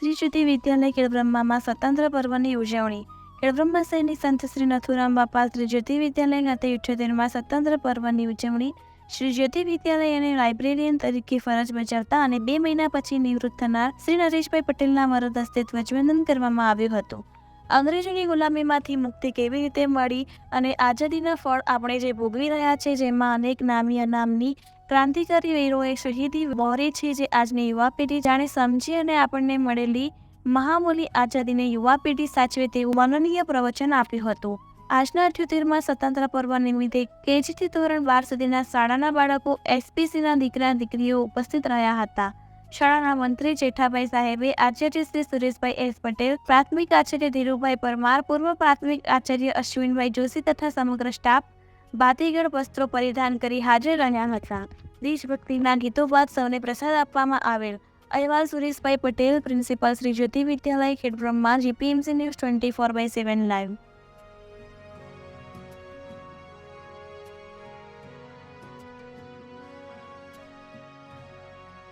જ્યોતિ વિદ્યાલય ખેડબ્રહ્મામાં સ્વતંત્ર પર્વની ઉજવણી. ખેડબ્રહ્મા શહેરની સંત શ્રી નથુરામ બાપા શ્રી જ્યોતિ વિદ્યાલય ખાતે ઇઠ્યોતેરમાં સ્વતંત્ર પર્વની ઉજવણી. શ્રી જ્યોતિ વિદ્યાલય અને લાઇબ્રેરિયન તરીકે ફરજ બજાવતા અને બે મહિના પછી નિવૃત્ત થનાર શ્રી નરેશભાઈ પટેલના વરદ હસ્તે ધ્વજવંદન કરવામાં આવ્યું હતું. અંગ્રેજોની ગુલામીમાંથી મુક્તિ કેવી રીતે મળી અને આઝાદીના ફળ આપણે જે ભોગવી રહ્યા છે, જેમાં અનેક નામી અનામની ક્રાંતિકારી વીરોએ શહીદી વહોરી છે જે આજની યુવા પેઢી જાણે સમજી અને આપણને મળેલી મહામૂલી આઝાદીને યુવા પેઢી સાચવે તેવું માનનીય પ્રવચન આપ્યું હતું. આજના અઠ્યોતેરમાં સ્વતંત્ર પર્વ નિમિત્તે કેજીથી ધોરણ બાર સુધીના શાળાના બાળકો, એસપીસીના દીકરા, દીકરીઓ ઉપસ્થિત રહ્યા હતા. શાળાના મંત્રી જેઠાભાઈ સાહેબે આચાર્ય શ્રી સુરેશભાઈ એસ પટેલ, પ્રાથમિક આચાર્ય ધીરુભાઈ પરમાર, પૂર્વ પ્રાથમિક આચાર્ય અશ્વિનભાઈ જોશી તથા સમગ્ર સ્ટાફ બાતીગળ વસ્ત્રો પરિધાન કરી હાજર રહ્યા હતા. દેશભક્તિના ગીતો બાદ સૌને પ્રસાદ આપવામાં આવેલ. અહેવાલ Sureshbhai Patel, principal Shri Jyoti Vidyalaya, Khedbrahma, GPMC news twenty four by seven live.